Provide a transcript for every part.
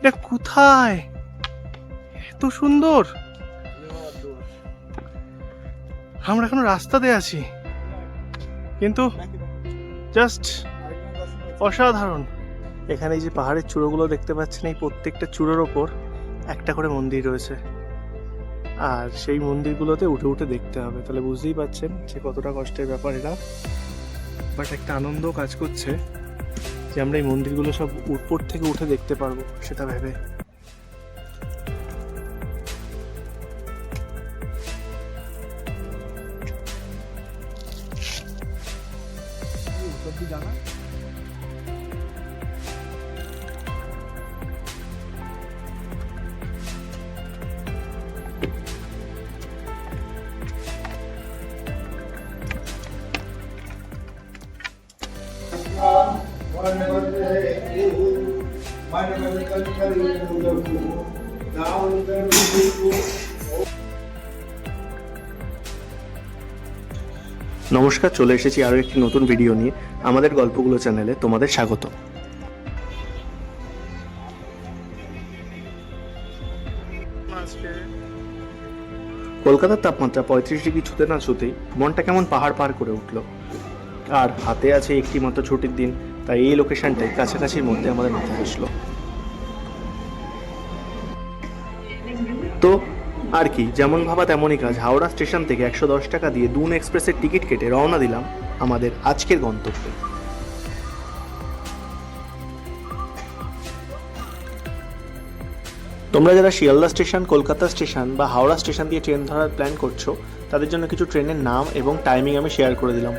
এটা কোথায়? এত সুন্দর। আমরা এখনও রাস্তাতে আছি। কিন্তু জাস্ট অসাধারণ। এখানে যে পাহাড়ের চূড়োগুলো দেখতে পাচ্ছেন, এই প্রত্যেকটা চূড়োর ওপর একটা করে মন্দির রয়েছে। আর সেই মন্দিরগুলোতে উঠে উঠে দেখতে হবে। তাহলে বুঝতেই পাচ্ছেন যে কতটা কষ্টের ব্যাপার এটা বাট একটা আনন্দ কাজ করছে। যে আমরা এই মন্দিরগুলো সব উপর থেকে উঠে দেখতে পারব সেটা ভেবে। নমস্কার, চলে এসেছি আরও একটি নতুন ভিডিও নিয়ে। আমাদের গল্পগুলো চ্যানেলে তোমাদের স্বাগত। কলকাতার তাপমাত্রা পঁয়ত্রিশ ডিগ্রি ছুতে না ছুতেই মনটা কেমন পাহাড় পার করে উঠল। আর হাতে আছে একটি মাত্র ছুটির দিন, তাই এই লোকেশনটাই কাছাকাছির মধ্যে আমাদের মাথায় আসলো। তো আর কি, যেমন ভাবা তেমনই কাজ। হাওড়া স্টেশন থেকে একশো দশ টাকা দিয়ে দুন এক্সপ্রেসের টিকিট কেটে রওনা দিলাম আমাদের আজকের গন্তব্যে। তোমরা যারা শিয়ালদা স্টেশন, কলকাতা স্টেশন বা হাওড়া স্টেশন দিয়ে ট্রেন ধরার প্ল্যান করছ, তাদের জন্য কিছু ট্রেনের নাম এবং টাইমিং আমি শেয়ার করে দিলাম।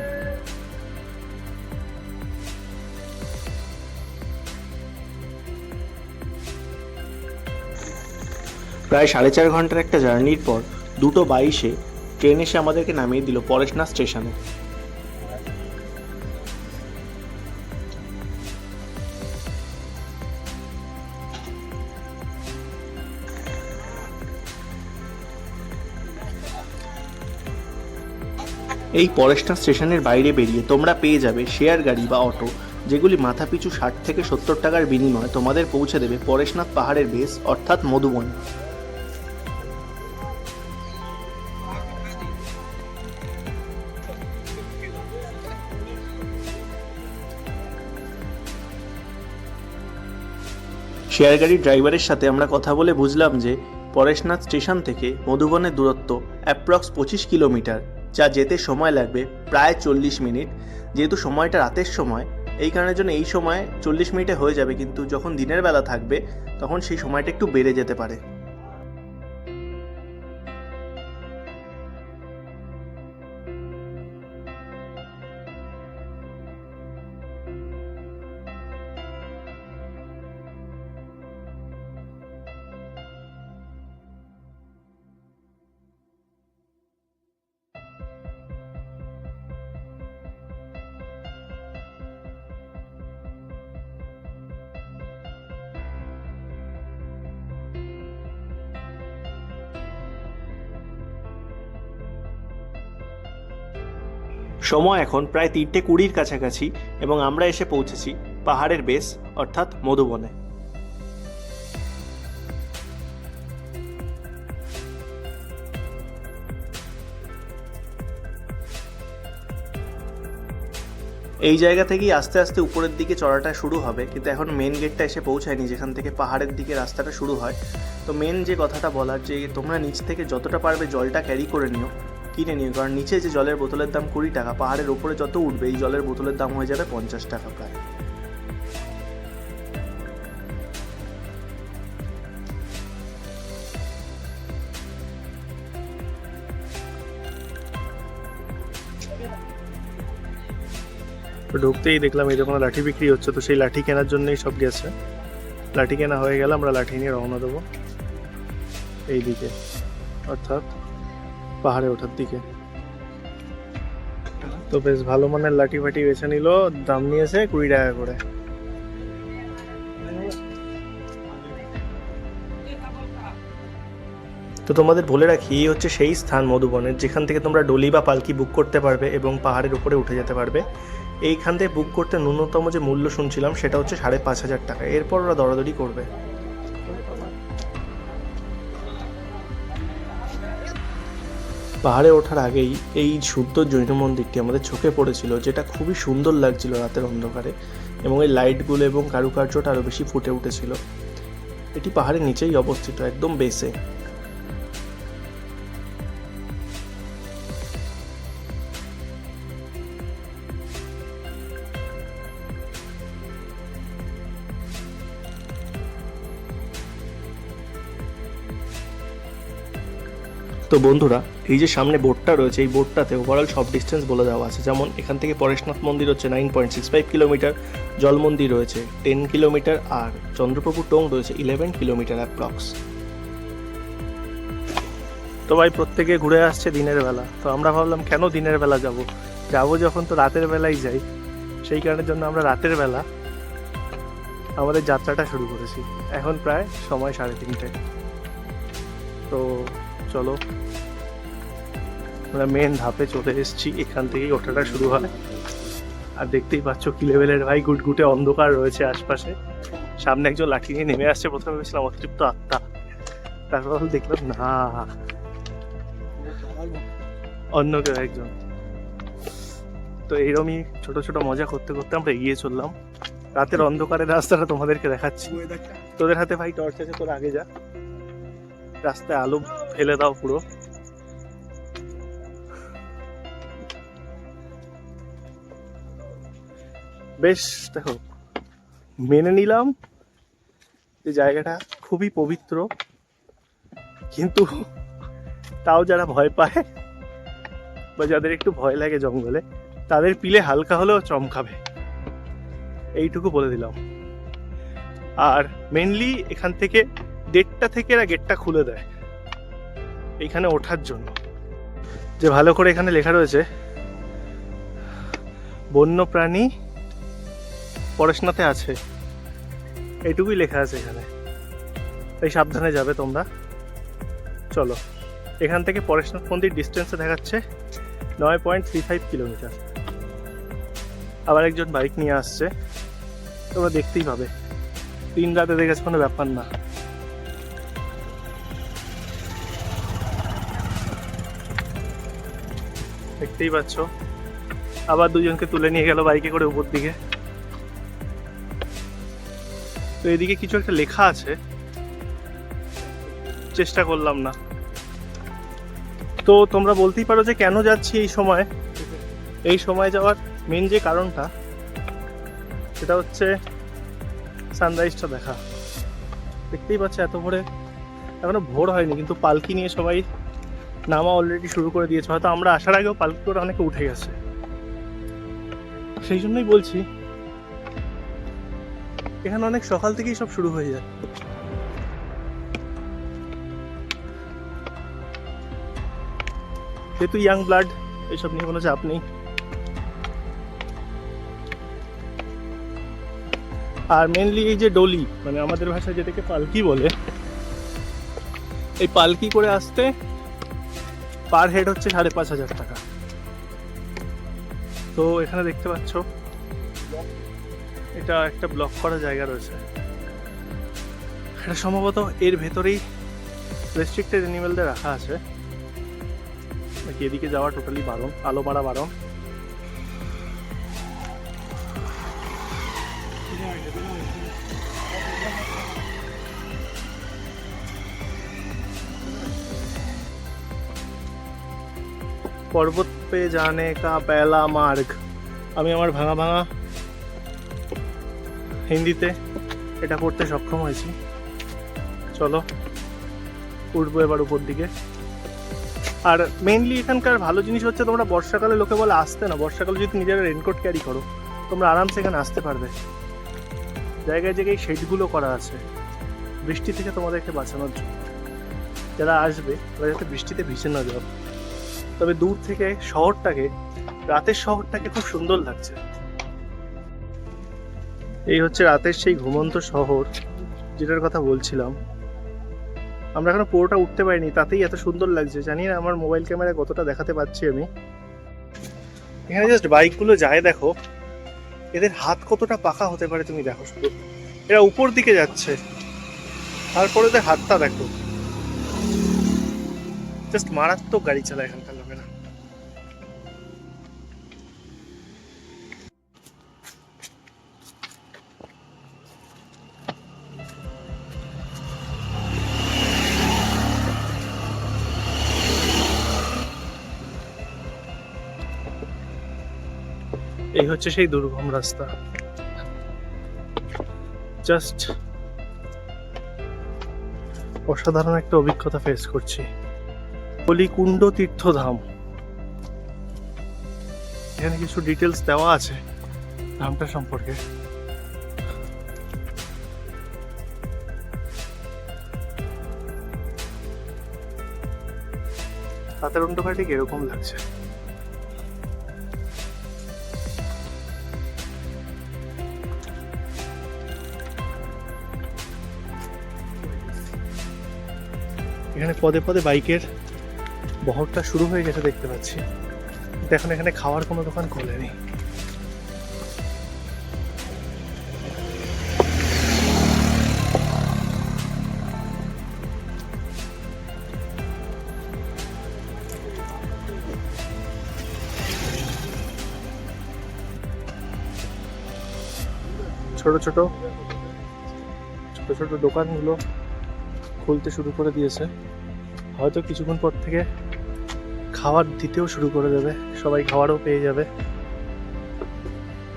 প্রায় সাড়ে চার ঘণ্টার একটা জার্নির পর দুটো বাইশে ট্রেন এসে আমাদেরকে নামিয়ে দিল পরেশনা স্টেশনে। এই পরেশনাথ স্টেশনের বাইরে বেরিয়ে তোমরা পেয়ে যাবে শেয়ার গাড়ি বা অটো, যেগুলি মাথাপিছু ষাট থেকে সত্তর টাকার বিনিময়ে তোমাদের পৌঁছে দেবে পরেশনাথ পাহাড়ের বেস অর্থাৎ মধুবন। শেয়ার গাড়ির ড্রাইভারের সাথে আমরা কথা বলে বুঝলাম যে পরেশনাথ স্টেশন থেকে মধুবনের দূরত্ব অ্যাপ্রক্স পঁচিশ কিলোমিটার, যা যেতে সময় লাগবে প্রায় চল্লিশ মিনিট। যেহেতু সময়টা রাতের সময়, এই কারণের জন্য এই সময় চল্লিশ মিনিটে হয়ে যাবে, কিন্তু যখন দিনের বেলা থাকবে, তখন সেই সময়টা একটু বেড়ে যেতে পারে। সময় এখন প্রায় তিনটে কুড়ির কাছাকাছি এবং আমরা এসে পৌঁছেছি পাহাড়ের বেস অর্থাৎ মধুবনে। এই জায়গা থেকেই আস্তে আস্তে উপরের দিকে চড়াটা শুরু হবে, কিন্তু এখন মেন গেটটা এসে পৌঁছায়নি, যেখান থেকে পাহাড়ের দিকে রাস্তাটা শুরু হয়। তো মেন যে কথাটা বলার, যে তোমরা নিচ থেকে যতটা পারবে জলটা ক্যারি করে নিও কিনে নিও কারণ নিচে যে জলের বোতলের দাম কুড়ি টাকা, পাহাড়ের ওপরে যত উঠবে, এই জলের বোতলের দাম হয়ে যাবে পঞ্চাশ টাকা প্রায়। ঢুকতেই দেখলাম এই যখন লাঠি বিক্রি হচ্ছে, তো সেই লাঠি কেনার জন্যই সব গেছে। লাঠি কেনা হয়ে গেলে আমরা লাঠি নিয়ে রওনা দেবো। এই দিকে অর্থাৎ পাহাড়ে ওঠার দিকে। তো বেশ ভালো মানের লাঠি ফাটি বেছে নিল, দাম নিয়েছে কুড়ি টাকা করে। তো তোমাদের বলে রাখি হচ্ছে সেই স্থান মধুবনের, যেখান থেকে তোমরা ডলি বা পালকি বুক করতে পারবে এবং পাহাড়ের উপরে উঠে যেতে পারবে। এইখান থেকে বুক করতে ন্যূনতম যে মূল্য শুনছিলাম, সেটা হচ্ছে সাড়ে পাঁচ হাজার টাকা। এরপর ওরা দরাদরি করবে। পাহাড়ে ওঠার আগেই এই শুদ্ধ জৈন মন্দিরটি আমাদের চোখে পড়েছিল, যেটা খুবই সুন্দর লাগছিল রাতের অন্ধকারে এবং এই লাইটগুলো এবং কারুকার্যটা আরও বেশি ফুটে উঠেছিল। এটি পাহাড়ের নিচেই অবস্থিত, একদম বেসে তো বন্ধুরা, এই যে সামনে বোর্ডটা রয়েছে, এই বোর্ডটাতে ওভারঅল সব ডিস্টেন্স বলে দেওয়া আছে। যেমন এখান থেকে পরেশনাথ মন্দির হচ্ছে nine point six five kilometre জল মন্দির রয়েছে টেন কিলোমিটার আর চন্দ্রপ্রভু টোং রয়েছে ইলেভেন কিলোমিটার অ্যাপ্রক্স তো ভাই, প্রত্যেকে ঘুরে আসছে দিনের বেলা। তো আমরা ভাবলাম, কেন দিনের বেলা যাব? যাব যখন তো রাতের বেলাই যাই। সেই কারণের জন্য আমরা রাতের বেলা আমাদের যাত্রাটা শুরু করেছি। এখন প্রায় সময় সাড়ে তিনটে। তো চলো। আমরা মেন ধাপে চলে এসেছি, এখান থেকেই ওঠাটা শুরু হয়। আর দেখতেই পাচ্ছ কি লেভেলের ভাই, গুটগুটে অন্ধকার রয়েছে আশপাশে। সামনে একজন লাঠি নিয়ে নেমে আসছে, প্রথমে ভেবেছিলাম অতৃপ্ত আত্মা। তারপর দেখলাম, না। অন্য কেউ একজন। তো এইরকমই ছোট ছোট মজা করতে করতে আমরা এগিয়ে চললাম। রাতের অন্ধকারের রাস্তাটা তোমাদেরকে দেখাচ্ছি। তোদের হাতে ভাই টর্চ আছে, তোর আগে যা। রাস্তায় আলো ফেলে দাও পুরো। বেশ, দেখো, মেনে নিলাম যে জায়গাটা খুবই পবিত্র, কিন্তু তাও যারা ভয় পায় বা যাদের একটু ভয় লাগে জঙ্গলে, তাদের পিলে হালকা হলেও চমকাবে এইটুকু বলে দিলাম। আর মেনলি এখান থেকে দেড়টা থেকে এরা গেটটা খুলে দেয়। এইখানে ওঠার জন্য। যে ভালো করে এখানে লেখা রয়েছে বন্য প্রাণী পড়াশোনাতে আছে। এইটুকুই লেখা আছে এখানে। তাই সাবধানে যাবে তোমরা। চলো, এখান থেকে পরেশনাথ মন্দির ডিস্টেন্সে দেখাচ্ছে নয় পয়েন্ট থ্রি ফাইভ কিলোমিটার আবার একজন বাইক নিয়ে আসছে। তোমরা দেখতেই পাবে। তিন রাতে দেখেছে কোনো ব্যাপার না। দেখতেই পাচ্ছ। আবার দুজনকে তুলে নিয়ে গেল বাইকে করে উপর দিকে। তো এদিকে কিছু একটা লেখা আছে। চেষ্টা করলাম না। তো তোমরা বলতেই পারো যে কেন যাচ্ছি এই সময়। এই সময় যাওয়ার মেন যে কারণটা, সেটা হচ্ছে সানরাইজটা দেখা। দেখতেই পাচ্ছ এত ভোরে এখনও ভোর হয়নি, কিন্তু পালকি নিয়ে সবাই নামা অলরেডি শুরু করে দিয়েছে, হয়তো আমরা আসার আগেও পালকি করে অনেকে উঠে গেছে। সেই জন্যই বলছি, এখানে অনেক সকাল থেকেই সব শুরু হয়ে যায়। যেহেতু ইয়াং ব্লাড এইসব নিয়ে কোনো চাপ নেই। আর মেনলি এই যে ডলি মানে আমাদের ভাষায় যেটাকে পালকি বলে, এই পালকি করে আসতে পার হেড হচ্ছে সাড়ে পাঁচ হাজার টাকা। তো এখানে দেখতে পাচ্ছ, এটা একটা ব্লক করা জায়গা রয়েছে। এটা সম্ভবত এর ভেতরেই রেস্ট্রিক্টেড অ্যানিমেলদের রাখা আছে। এদিকে যাওয়া টোটালি বারণ, আলো মারা বারণ। পর্বত পে জানে কা পেলা মার্গ। আমি আমার ভাঙা ভাঙা হিন্দিতে এটা করতে সক্ষম হয়েছি। চলো, উঠবো এবার উপর দিকে। আর মেইনলি এখানকার ভালো জিনিস হচ্ছে তোমরা বর্ষাকালে লোকে বলে আসতে না। বর্ষাকালে যদি নিজেরা রেনকোট ক্যারি করো, তোমরা আরামসে এখানে আসতে পারবে। জায়গায় জায়গায় শেডগুলো করা আছে। বৃষ্টি থেকে তোমাদেরকে বাঁচানোর জন্য। যারা আসবে তারা যাতে বৃষ্টিতে ভিজে না যাও। তবে দূর থেকে শহরটাকে, রাতের শহরটাকে খুব সুন্দর লাগছে। এই হচ্ছে রাতের সেই ঘুমন্ত শহর, যেটার কথা বলছিলাম। আমরা এখনও পুরোটা উঠতে পারিনি, তাতেই এত সুন্দর লাগছে। জানি না আমার মোবাইল ক্যামেরায় কতটা দেখাতে পাচ্ছি আমি। এখানে জাস্ট বাইকগুলো যায় দেখো, এদের হাত কতটা পাকা হতে পারে তুমি দেখো শুধু। এরা উপর দিকে যাচ্ছে, তারপরে তো হাতটা দেখো। জাস্ট মারাত্মক গাড়ি চালায় এখানকার হচ্ছে সেই দুর্গম রাস্তা। জাস্ট অসাধারণ একটা অভিজ্ঞতা ফেস করছি। কলিকুণ্ড তীর্থধাম। এখানে কিছু ডিটেলস দেওয়া আছে ধামটা সম্পর্কে। রাতের অন্ধকার ঠিক এরকম লাগছে। এখানে পদে পদে বাইকের বহরটা শুরু হয়ে গেছে দেখতে পাচ্ছি। এখন এখানে খাওয়ার কোনো দোকান খোলেনি। ছোট ছোট ছোট ছোট দোকানগুলো খুলতে শুরু করে দিয়েছে। হয়তো কিছুক্ষণ পর থেকে খাবার দিতেও শুরু করে দেবে। সবাই খাবারও পেয়ে যাবে।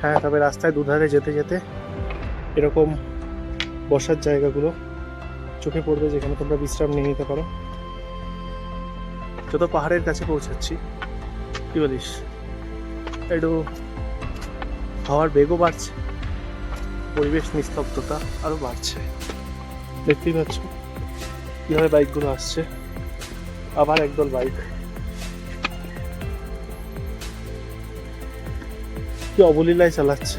হ্যাঁ তবে রাস্তায় দুধারে যেতে যেতে এরকম বসার জায়গাগুলো চোখে পড়বে যেখানে তোমরা বিশ্রাম নিয়ে নিতে পারো। যত পাহাড়ের কাছে পৌঁছাচ্ছি, কি বলিস? একটু হাওয়ার বেগও বাড়ছে। পরিবেশ নিস্তব্ধতা আরও বাড়ছে। দেখতেই পাচ্ছ? কীভাবে বাইকগুলো আসছে? আবার একদল বাইক। কি অবলীলায় চালাচ্ছে?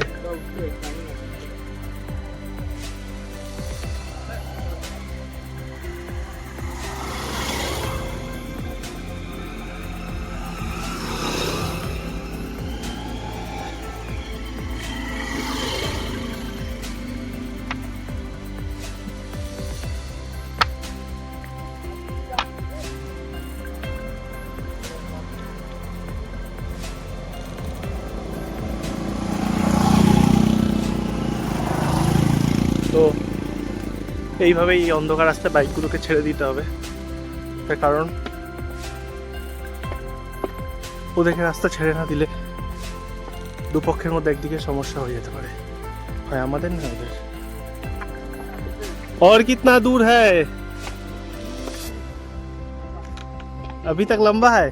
এইভাবেই এই অন্ধকার রাস্তায় বাইকগুলোকে ছেড়ে দিতে হবে তার কারণ ওদেরকে রাস্তা ছেড়ে না দিলে দুপক্ষের মধ্যে একদিকে সমস্যা হয়ে যেতে পারে হয় আমাদের না ওদের और कितना दूर है अभी तक लंबा है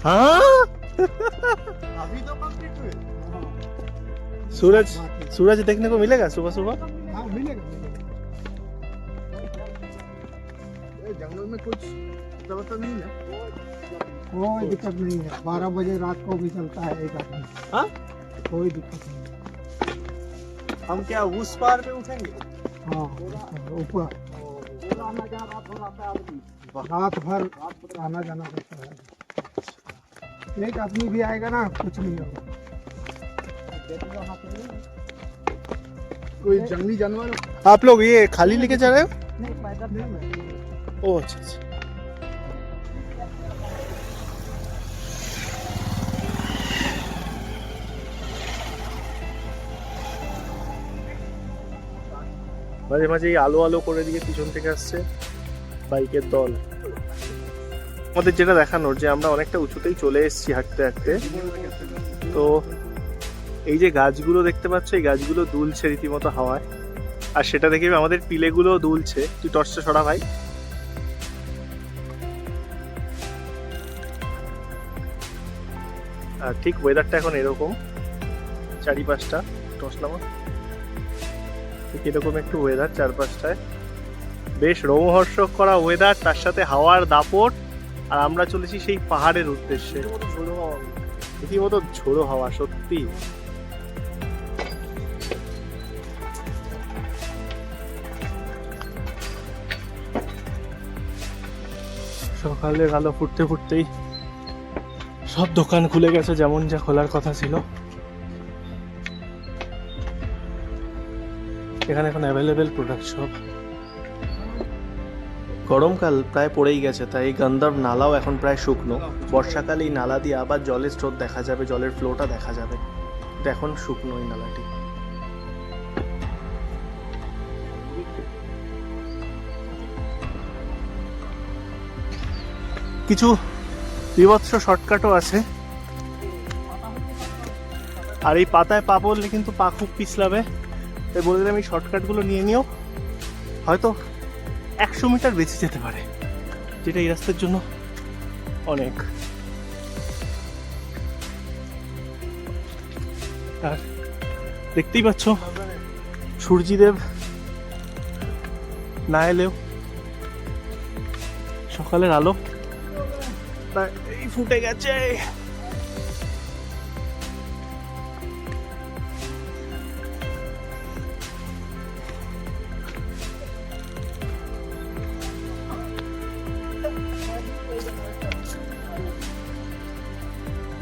हाँ अभी तो कंप्लीट हुए सूरज सूरज देखने को मिलेगा? सुबह सुबह? हाँ मिलेगा। जंगल में कुछ व्यवस्था नहीं है? कोई दिक्कत नहीं है। बारह बजे रात को भी चलता है एक आदमी। हाँ? कोई दिक्कत नहीं हम क्या उस पार पे उठेंगे? हाँ ऊपर। रात भर आना जाना करता है। एक आदमी भी आएगा ना कुछ नहीं होगा। कोई जंगली जानवर आप लोग ये खाली लेके जा रहे हो नहीं पैदल नहीं ओ अच्छा अच्छा মাঝে মাঝে এই আলো আলো করে দিয়ে পিছন থেকে আসছে বাইকের দল আমাদের যেটা দেখানোর যে আমরা অনেকটা উঁচুতেই চলে এসেছি হাঁটতে হাঁটতে তো এই যে গাছগুলো দেখতে পাচ্ছ, এই গাছগুলো দুলছে রীতিমতো হাওয়ায়। আর সেটা দেখে আমাদের পিলেগুলো দুলছে। তুই টর্চটা সরা ভাই। আর ঠিক ওয়েদারটা এখন এরকম। চারিপাশটা, টর্চ নামা। ঠিক এরকম একটু ওয়েদার চারপাশটায়। বেশ রোমহর্ষক করা ওয়েদার তার সাথে হাওয়ার দাপট। আর আমরা চলেছি সেই পাহাড়ের উদ্দেশ্যে। রীতিমতো ঝোড়ো হাওয়া, সত্যি। সকালের আলো ফুটতে ফুটতেই সব দোকান খুলে গেছে, যেমন যা খোলার কথা ছিল। এখানে এখন অ্যাভেলেবেল প্রোডাক্ট সব। গরমকাল প্রায় পড়েই গেছে, তাই গন্ধর্ব নালাও এখন প্রায় শুকনো। বর্ষাকালে এই নালা দিয়ে আবার জলের স্রোত দেখা যাবে, জলের ফ্লোটা দেখা যাবে। এখন শুকনো এই নালাটি। কিছু বিভৎস শর্টকাটও আছে। আর এই পাতায় পা পড়লে কিন্তু পা খুব পিছলাবে। তাই বলে দিলাম, এই শর্টকাটগুলো নিয়ে নিও। হয়তো একশো মিটার বেঁচে যেতে পারে, যেটা এই রাস্তার জন্য অনেক। আর দেখতেই পাচ্ছ, সূর্যদেব না এলেও সকালের আলো প্রায় এই ফুটে গেছে।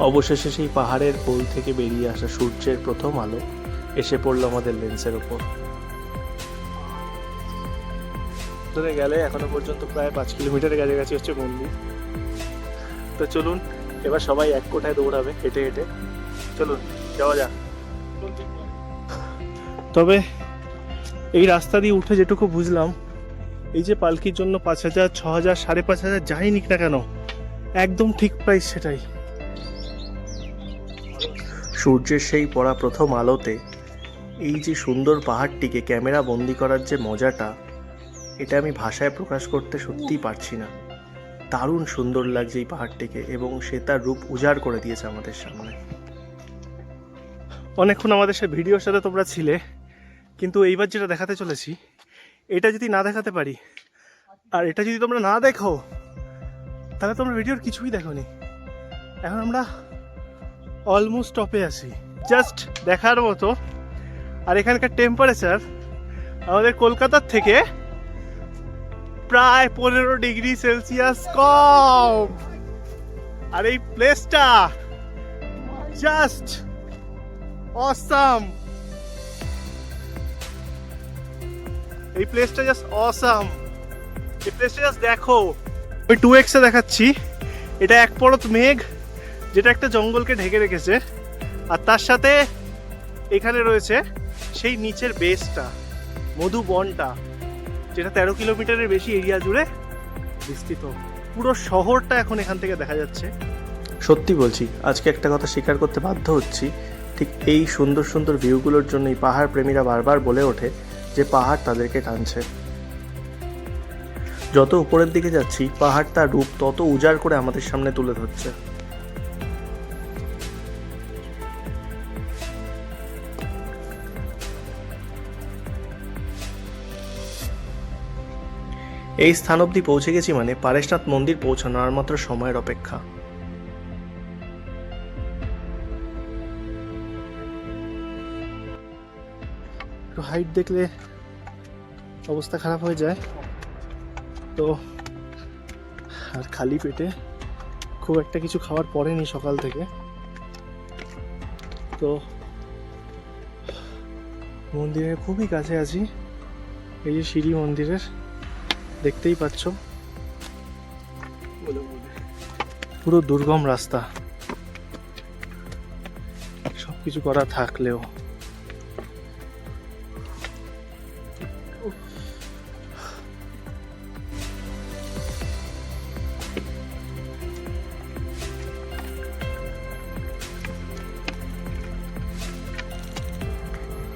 অবশেষে সেই পাহাড়ের কোল থেকে বেরিয়ে আসা সূর্যের প্রথম আলো এসে পড়ল আমাদের লেন্সের ওপর ধরে গেলে এখনও পর্যন্ত প্রায় পাঁচ কিলোমিটারের কাছাকাছি হচ্ছে মন্দির। তো চলুন, এবার সবাই এক কোঠায় দৌড়াবে, হেঁটে হেঁটে। চলুন, যাওয়া যাক। তবে এই রাস্তা দিয়ে উঠে যেটুকু বুঝলাম, এই যে পালকির জন্য পাঁচ হাজার, ছ হাজার, সাড়ে পাঁচ হাজার, যাই নিক না কেন, একদম ঠিক প্রাইস সেটাই। সূর্যের সেই পড়া প্রথম আলোতে, এই যে সুন্দর পাহাড়টিকে ক্যামেরা বন্দি করার যে মজাটা, এটা আমি ভাষায় প্রকাশ করতে সত্যিই পারছি না। দারুণ সুন্দর লাগছে এই পাহাড়টিকে এবং সে তার রূপ উজাড় করে দিয়েছে আমাদের সামনে। অনেকক্ষণ আমাদের সে ভিডিওর সাথে তোমরা ছিলে, কিন্তু এইবার যেটা দেখাতে চলেছি, এটা যদি না দেখাতে পারি, আর এটা যদি তোমরা না দেখো, তাহলে তোমরা ভিডিওর কিছুই দেখোনি। এখন আমরা অলমোস্ট টপে আছি জাস্ট দেখার মতো। আর এখানকার টেম্পারেচার আমাদের কলকাতার থেকে প্রায় পনেরো ডিগ্রি সেলসিয়াস কম। আর এই প্লেসটা জাস্ট অসাম এই প্লেসটা জাস্ট অসাম এই প্লেসটা জাস্ট দেখো। ওই টু এক্সে দেখাচ্ছি। এটা এক পরত মেঘ, যেটা একটা জঙ্গলকে ঢেকে রেখেছে। আর তার সাথে এখানে রয়েছে সেই নিচের বেসটা মধুবনটা যেটা তেরো কিলোমিটারের বেশি এরিয়া জুড়ে বিস্তৃত। পুরো শহরটা এখন এখান থেকে দেখা যাচ্ছে। সত্যি বলছি, আজকে একটা কথা স্বীকার করতে বাধ্য হচ্ছি। ঠিক এই সুন্দর সুন্দর ভিউগুলোর জন্যই পাহাড় প্রেমীরা বারবার বলে ওঠে যে পাহাড় তাদেরকে টানছে। যত উপরের দিকে যাচ্ছি, পাহাড় তার রূপ তত উজাড় করে আমাদের সামনে তুলে ধরছে। এই স্থান অবধি পৌঁছে গেছি মানে পারেশনাথ মন্দির পৌঁছানো আর মাত্র সময়ের অপেক্ষা। হাইট দেখলে অবস্থা খারাপ হয়ে যায়। তো আর খালি পেটে খুব একটা কিছু খাওয়ার পরেনি সকাল থেকে। তো মন্দিরের খুবই কাছে আছি, এই যে সিঁড়ি মন্দিরের। দেখতেই পাচ্ছ। পুরো দুর্গম রাস্তা। সব কিছু করা থাকলেও।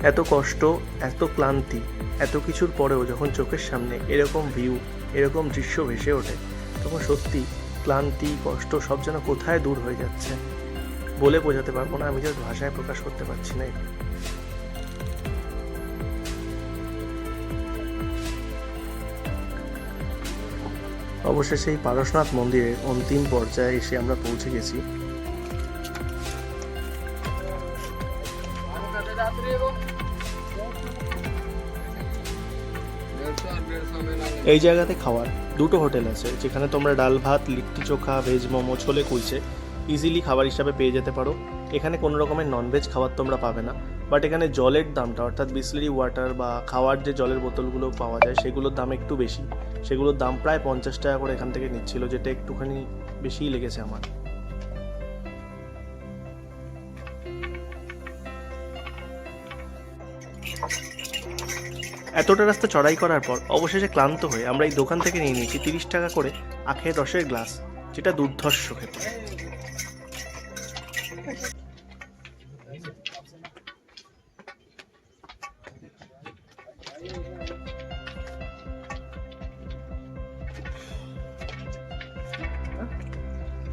এত কষ্ট, এত ক্লান্তি, এত কিছুর পরেও যখন চোখের সামনে এরকম ভিউ এরকম দৃশ্য ভেসে ওঠে, তখন সত্যি ক্লান্তি, কষ্ট সব যেন কোথায় দূর হয়ে যাচ্ছে বলে বোঝাতে পারব না, আমি জাস্ট ভাষায় প্রকাশ করতে পারছি না। অবশেষে এই পারশনাথ মন্দিরের অন্তিম পর্যায়ে এসে আমরা পৌঁছে গেছি এই জায়গাতে খাওয়ার দুটো হোটেল আছে, যেখানে তোমরা ডাল ভাত, লিট্টি চোখা, ভেজ মোমো, ছোলে কুলচে ইজিলি খাবার হিসাবে পেয়ে যেতে পারো। এখানে কোনো রকমের ননভেজ খাবার তোমরা পাবে না বাট এখানে জলের দামটা, অর্থাৎ বিসলারি ওয়াটার বা খাওয়ার যে জলের বোতলগুলো পাওয়া যায়, সেগুলোর দাম একটু বেশি। সেগুলোর দাম প্রায় পঞ্চাশ টাকা করে এখান থেকে নিচ্ছিল, যেটা একটুখানি বেশিই লেগেছে আমার। এতটা রাস্তা চড়াই করার পর অবশেষে ক্লান্ত হয়ে আমরা এই দোকান থেকে নিয়ে নিয়েছি তিরিশ টাকা করে আখের রসের গ্লাস, যেটা দুর্ধর্ষ খেতে।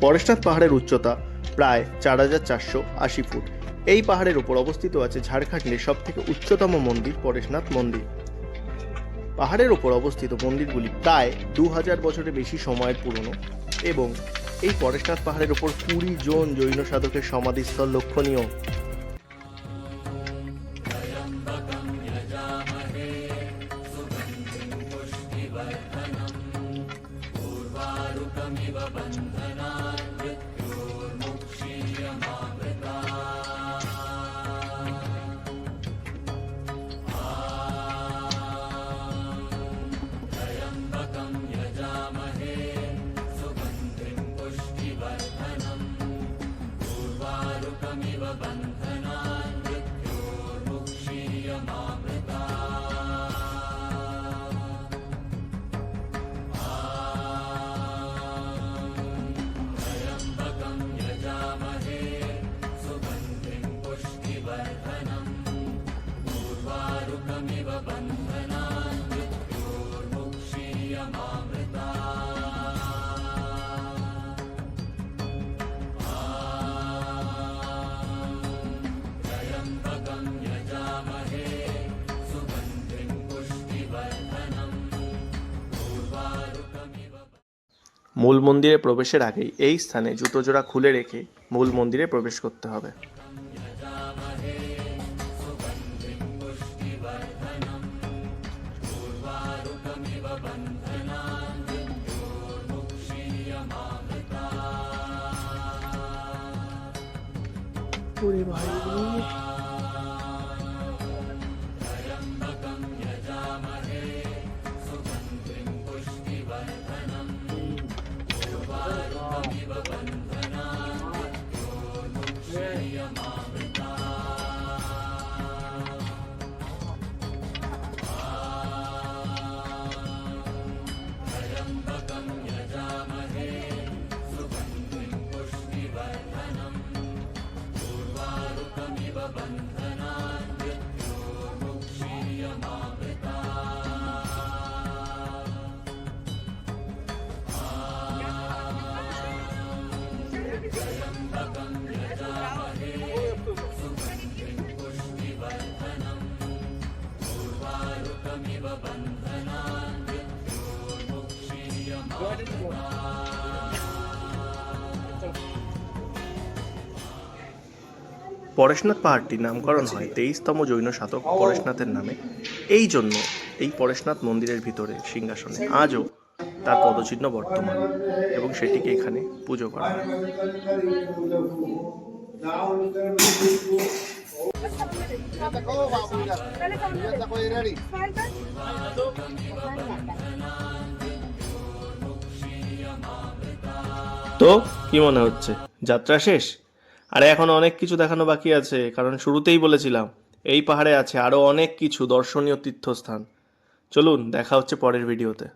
পরেশনাথ পাহাড়ের উচ্চতা প্রায় চার হাজার চারশো আশি ফুট। এই পাহাড়ের উপর অবস্থিত আছে ঝাড়খণ্ডের সব থেকে উচ্চতম মন্দির, পরেশনাথ মন্দির। পাহাড়ের ওপর অবস্থিত মন্দিরগুলি প্রায় দু হাজার বছরের বেশি সময়ের পুরনো এবং এই পরেশনাথ পাহাড়ের ওপর কুড়ি জন জৈন সাধকের সমাধিস্থল লক্ষণীয়। মূল মন্দিরে প্রবেশের আগেই এই স্থানে জুতো জোড়া খুলে রেখে মূল মন্দিরে প্রবেশ করতে হবে। পরেশনাথ পাহাড়টির নামকরণ হয় তেইশতম জৈন সাধক পরেশনাথের নামে। এই জন্য এই পরেশনাথ মন্দিরের ভিতরে সিংহাসনে আজও তার পদচিহ্ন বর্তমান এবং সেটিকে এখানে পুজো করা হয়। তো, কি মনে হচ্ছে? যাত্রা শেষ? আরে এখন অনেক কিছু দেখানো বাকি আছে, কারণ শুরুতেই বলেছিলাম, এই পাহাড়ে আছে আরও অনেক কিছু দর্শনীয় তীর্থস্থান। চলুন, দেখা হচ্ছে পরের ভিডিওতে।